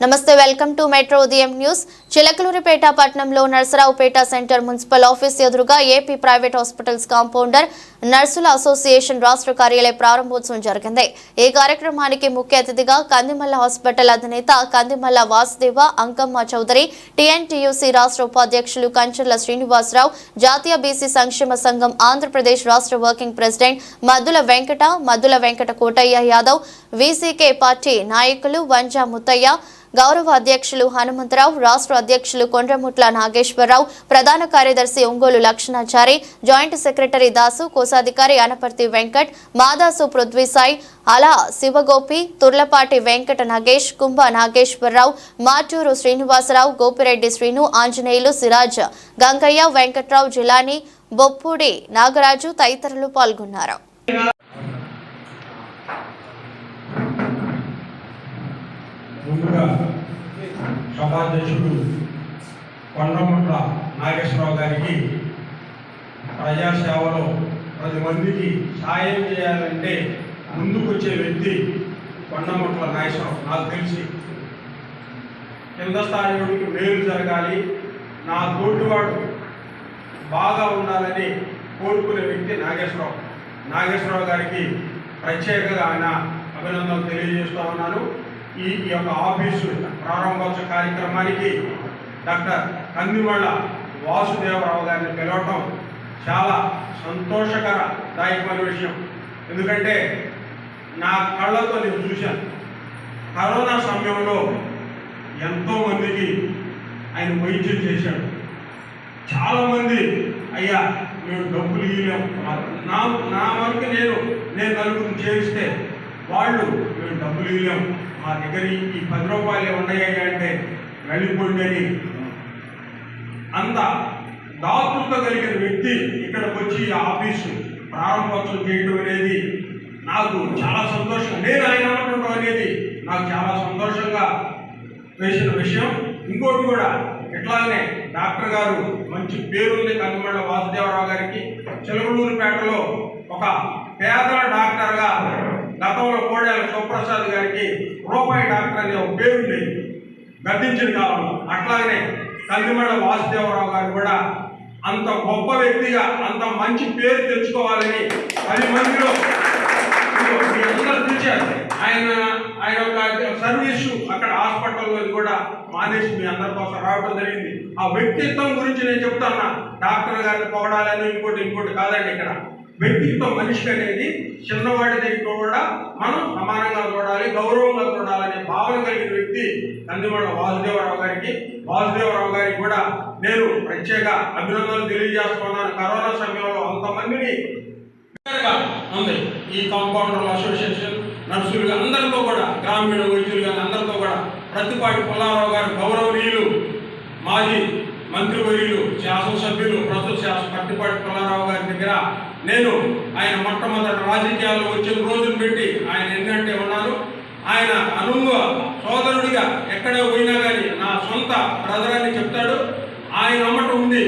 నమస్తే welcome to metro Udayam news. Chilakaluripet పట్టణంలో Narasaraopet centre municipal office ఎదురుగా ఏపీ ప్రైవేట్ హాస్పిటల్స్ కాంపౌండర్ నర్సుల association రాష్ట్ర కార్యాలయ ప్రారంభోత్సవం జరిగింది. ఈ కార్యక్రమానికి ముఖ్య అతిథిగా కందిమల్ల హాస్పిటల్ అధినేత కందిమల్ల వాసుదేవ అంకమ్మ చౌదరి టీఎన్టీయూసీ రాష్ట్ర ఉపాధ్యక్షులు కంచర్ల శ్రీనివాసరావు జాతీయ బీసీ సంక్షేమ సంఘం ఆంధ్రప్రదేశ్ రాష్ట్ర working president Maddula Venkata Maddula Venkata Kotaiah Yadav VCK party నాయకులు వంజా ముత్తయ్య గౌరవ అధ్యక్షులు హనుమంతరావు రాష్ట్ర అధ్యక్షులు కొండ్రముట్ల నాగేశ్వరరావు ప్రధాన కార్యదర్శి ఒంగోలు లక్షణాచారి జాయింట్ సెక్రటరీ దాసు కోశాధికారి అనపర్తి వెంకట్ మాదాసు పృథ్వీసాయి అలా శివగోపి తుర్లపాటి వెంకట నాగేష్ కుంభ నాగేశ్వరరావు మాటూరు శ్రీనివాసరావు గోపిరెడ్డి శ్రీను ఆంజనేయులు సిరాజ్ గంగయ్య వెంకట్రావు జిలాని బొప్పూడి నాగరాజు తదితరులు పాల్గొన్నారు. సభాధ్యక్షుడు కొండముట్ల నాగేశ్వరరావు గారికి ప్రజాసేవలో పది మందికి సాయం చేయాలంటే ముందుకొచ్చే వ్యక్తి కొండముట్ల నాగేశ్వరరావు. నాకు తెలిసి. కింద స్థాయికి మేలు జరగాలి. నా తోటివాడు బాగా ఉండాలని కోరుకునే వ్యక్తి నాగేశ్వరరావు. నాగేశ్వరరావు గారికి ప్రత్యేకంగా ఆయన అభినందనలు తెలియజేస్తూ ఉన్నాను. ఈ యొక్క ఆఫీసు ప్రారంభోత్సవ కార్యక్రమానికి డాక్టర్ కందిమళ్ళ వాసుదేవరావు గారిని పిలవటం చాలా సంతోషకరదాయకమైన విషయం. ఎందుకంటే నా కళ్ళతో నేను చూశాను. కరోనా సమయంలో ఎంతోమందికి ఆయన వైద్యం చేశాడు. చాలామంది అయ్యా మేము డబ్బులు ఇవ్వలేము నా నా వరకు నేను నేను నలుగురిని చేయిస్తే వాళ్ళు మేము డబ్బులు ఇవ్వలేము మా దగ్గర ఈ పది రూపాయలు ఉన్నాయా అంటే వెళ్ళిపోండి అని అంత దాతృత్వ కలిగిన వ్యక్తి ఇక్కడికి వచ్చి ఆఫీసు ప్రారంభోత్సవం చేయడం అనేది నాకు చాలా సంతోషం. నేను ఆయన అనుకుంటాం అనేది నాకు చాలా సంతోషంగా వేసిన విషయం. ఇంకోటి కూడా ఇట్లానే డాక్టర్ గారు మంచి పేరుంది కందుమళ్ళ వాసుదేవరావు గారికి చిలకలూరుపేటలో ఒక పేదల డాక్టర్గా గతంలో కోడేల సుప్రసాద్ గారికి రూపాయి డాక్టర్ అనే ఒక పేరు ఉండేది గద్దించిన కాలంలో. అట్లాగనే కందిమళ్ళ వాసుదేవరావు గారు కూడా అంత గొప్ప వ్యక్తిగా అంత మంచి పేరు తెచ్చుకోవాలని పది మందిలో అందరూ చూశారు. ఆయన ఆయన ఒక సర్వీసు అక్కడ హాస్పిటల్లో కూడా మానేసి మీ అందరి కోసం రావడం జరిగింది. ఆ వ్యక్తిత్వం గురించి నేను చెప్తాను డాక్టర్ గారిని పొగడాలని ఇంకోటి ఇంకోటి కాదండి ఇక్కడ. వ్యక్తిత్వ మనిషి అనేది చిన్నవాడి కూడా మనం సమానంగా చూడాలి గౌరవంగా చూడాలనే భావన కలిగిన వ్యక్తి కందిమళ్ళ వాసుదేవరావు గారికి. వాసుదేవరావు గారికి కూడా నేను ప్రత్యేక అభినందనలు తెలియజేస్తున్నాను. కరోనా సమయంలో అంతమందిని ఉంది. ఈ కాంపౌండర్ అసోసియేషన్ నర్సులు అందరితో కూడా గ్రామీణ వైద్యులు కానీ అందరితో కూడా ప్రతిపాటి పుల్లారావు గారు గౌరవనీయులు మాజీ మంత్రివర్యులు శాసనసభ్యులు ప్రస్తుత శాసన ప్రతిపాటి పుల్లారావు గారి దగ్గర నేను ఆయన మొట్టమొదటి రాజకీయాల్లో వచ్చిన రోజును పెట్టి ఆయన ఎన్నంటే ఉన్నాను. ఆయన అనుంగ సోదరుడిగా ఎక్కడ పోయినా కానీ నా సొంత బ్రదర్ అని చెప్తాడు. ఆయన అమ్మటం ఉంది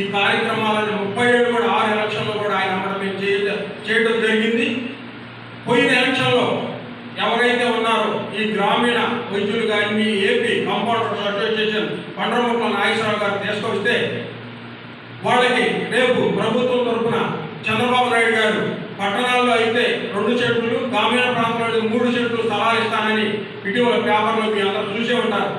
ఈ కార్యక్రమాలను ముప్పై ఏడు కూడా ఆరు ఎలక్షన్లో కూడా ఆయన అమ్మటం మేము చేయ- చేయడం జరిగింది. పోయిన ఎలక్షన్లో ఎవరైతే ఉన్నారో ఈ గ్రామీణ వైద్యులు కానీ మీ ఏపీ కంపౌండర్స్ అసోసియేషన్ పండ్రముట్ల నాగేశ్వరరావు గారు తీసుకొస్తే వాళ్ళకి రేపు ప్రభుత్వం తరఫున చంద్రబాబు నాయుడు గారు పట్టణాల్లో అయితే రెండు చెట్లు గ్రామీణ ప్రాంతాల్లో మూడు చెట్లు స్థలాలు ఇస్తానని ఇటీవల పేపర్లో మీ అందరూ చూసే ఉంటారు.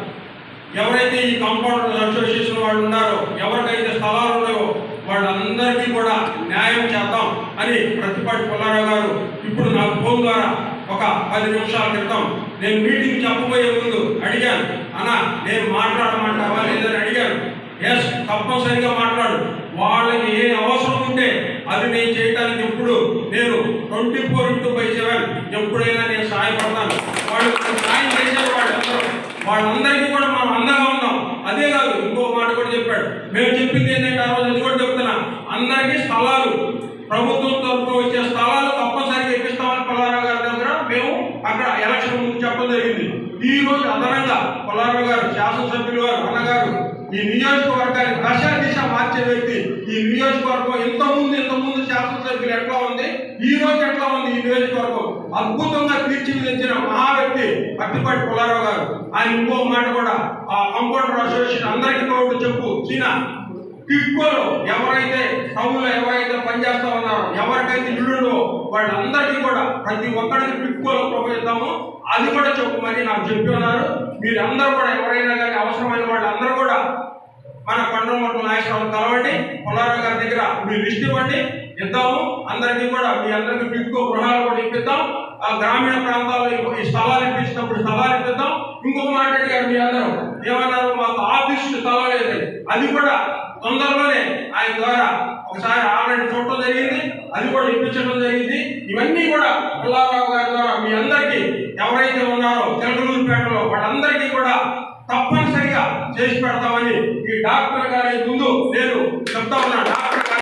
ఎవరైతే ఈ కాంపౌండర్ అసోసియేషన్ వాళ్ళు ఉన్నారో ఎవరికైతే స్థలాలు ఉన్నాయో వాళ్ళందరికీ కూడా న్యాయం చేద్దాం అని ప్రతిపాటి పుల్లారావు గారు ఇప్పుడు నాకు ఫోన్ ద్వారా ఒక పది నిమిషాల క్రితం నేను మీటింగ్ చెప్పబోయే ముందు అడిగాను. అన్న నేను మాట్లాడమంటావా? లేదని అడిగాను. ఎస్ తప్పనిసరిగా మాట్లాడు. వాళ్ళకి ఏ అవసరం ఉంటే అది నేను చేయడానికి ఎప్పుడు నేను twenty four into by seven ఎప్పుడైనా నేను సహాయపడతాను. వాళ్ళు సాయం చేశారు వాళ్ళందరూ. వాళ్ళందరికీ కూడా మనం అందంగా ఉన్నాం. అదే కాదు ఇంకో మాట కూడా చెప్పాడు. మేము చెప్పింది ఏంటంటే ఆ రోజు కూడా చెప్తున్నా. అందరికీ స్థలాలు. ప్రభుత్వం తరఫున వచ్చే స్థలాలు తప్పనిసరిగా ఇప్పిస్తామని పొలారావు గారి దగ్గర మేము అక్కడ ఎలక్షన్ ముందు చెప్పడం జరిగింది. ఈ రోజు అదనంగా పొలారావు గారు శాసనసభ్యులు గారు అన్నగారు ఈ నియోజకవర్గాన్ని దశ దిశ మార్చే వ్యక్తి ఈ నియోజకవర్గం ఇంత ముందు ఇంత ముందు శాసనసభ్యులు ఎట్లా ఉంది? ఈ రోజు ఎట్లా ఉంది ఈ నియోజకవర్గం? అద్భుతంగా తీర్చిదిద్దిన మహా వ్యక్తి పత్తిపాటి పుల్లారావు గారు. ఆయన ఇంకో మాట కూడా ఆ కంపౌండర్ అసోసియేషన్ అందరికీ తోడు చెప్పు. చీనా కిట్కోలో ఎవరైతే టౌన్లో ఎవరైతే పనిచేస్తా ఉన్నారో ఎవరికైతే ఇల్లుండో వాళ్ళందరికీ కూడా ప్రతి ఒక్కరికి కిట్కోలో ప్రవేశిద్దాము అది కూడా చెప్పమని నాకు చెప్పి ఉన్నారు. మీరు అందరూ కూడా ఎవరైనా కానీ అవసరమైన వాళ్ళందరూ కూడా మన పండుగ నాయకులను కలవండి పుల్లారావు గారి దగ్గర మీ లిస్ట్ ఇవ్వండి. ఇద్దాము. అందరికీ కూడా మీ అందరికీ పిక్కు గృహాలు కూడా ఇప్పిద్దాం. ఆ గ్రామీణ ప్రాంతాల్లో ఈ- స్థలాలు ఇప్పించినప్పుడు స్థలాలు ఇప్పిద్దాం. ఇంకొక మాట అడిగారు మీ అందరూ. ఏమన్నారు? మాకు ఆఫీస్ స్థలం లేదు. అది కూడా తొందరలోనే ఆయన ద్వారా ఒకసారి ఆల్రెడీ చూడటం జరిగింది అది కూడా ఇప్పించడం జరిగింది. ఇవన్నీ కూడా పుల్లారావు గారి ద్వారా మీ అందరికీ ఎవరైతే ఉన్నారో తెలుగులూరుపేటలో వాళ్ళందరికీ కూడా తప్పనిసరిగా చేసి పెడతామని ఈ డాక్టర్ గారి ముందు నేను చెప్తా ఉన్నాను డాక్టర్